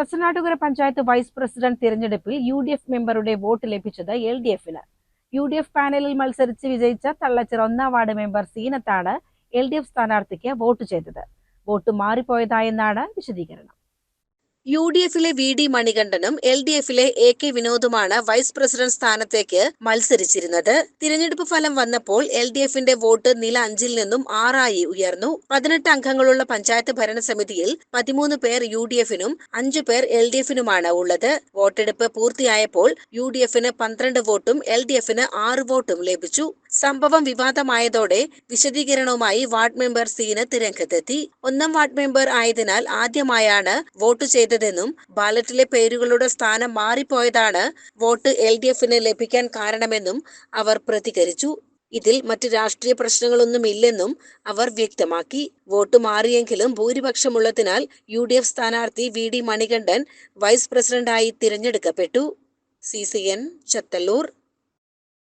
Thachanattukara panchayat vice president തിരഞ്ഞെടുപ്പിൽ U D F മെമ്പറുടെ vote ലഭിച്ചത് എൽ ഡി എഫിന് യു ഡി എഫ് പാനലിൽ മത്സരിച്ച് വിജയിച്ച തള്ളച്ചിറ ഒന്നാം വാർഡ് മെമ്പർ സീനത്താണ് എൽ ഡി എഫ് സ്ഥാനാർത്ഥിക്ക് വോട്ട് ചെയ്തത്. വോട്ട് മാറിപ്പോയതായെന്നാണ് വിശദീകരണം. യു ഡി എഫിലെ വി ഡി മണികണ്ഠനും എൽ ഡി എഫിലെ എ കെ വിനോദുമാണ് വൈസ് പ്രസിഡന്റ് സ്ഥാനത്തേക്ക് മത്സരിച്ചിരുന്നത്. തിരഞ്ഞെടുപ്പ് ഫലം വന്നപ്പോൾ എൽ ഡി എഫിന്റെ വോട്ട് നില അഞ്ചിൽ നിന്നും ആറായി ഉയർന്നു. പതിനെട്ട് അംഗങ്ങളുള്ള പഞ്ചായത്ത് ഭരണസമിതിയിൽ പതിമൂന്ന് പേർ യു ഡി എഫിനും അഞ്ചു പേർ എൽ ഡി എഫിനുമാണ് ഉള്ളത്. വോട്ടെടുപ്പ് പൂർത്തിയായപ്പോൾ യു ഡി എഫിന് പന്ത്രണ്ട് വോട്ടും എൽ ഡി എഫിന് ആറ് വോട്ടും ലഭിച്ചു. സംഭവം വിവാദമായതോടെ വിശദീകരണവുമായി വാർഡ് മെമ്പർ സീന രംഗത്തെത്തി ഒന്നാം വാർഡ് മെമ്പർ ആയതിനാൽ ആദ്യമായാണ് വോട്ട് ചെയ്തതെന്നും ബാലറ്റിലെ പേരുകളുടെ സ്ഥാനം മാറിപ്പോയതാണ് വോട്ട് എൽ ഡി എഫിന് ലഭിക്കാൻ കാരണമെന്നും അവർ പ്രതികരിച്ചു. ഇതിൽ മറ്റ് രാഷ്ട്രീയ പ്രശ്നങ്ങളൊന്നുമില്ലെന്നും അവർ വ്യക്തമാക്കി. വോട്ട് മാറിയെങ്കിലും ഭൂരിപക്ഷമുള്ളതിനാൽ യു ഡി എഫ് സ്ഥാനാർത്ഥി വി ഡി മണികണ്ഠൻ വൈസ് പ്രസിഡന്റായി തിരഞ്ഞെടുക്കപ്പെട്ടു. C C N Chathallur.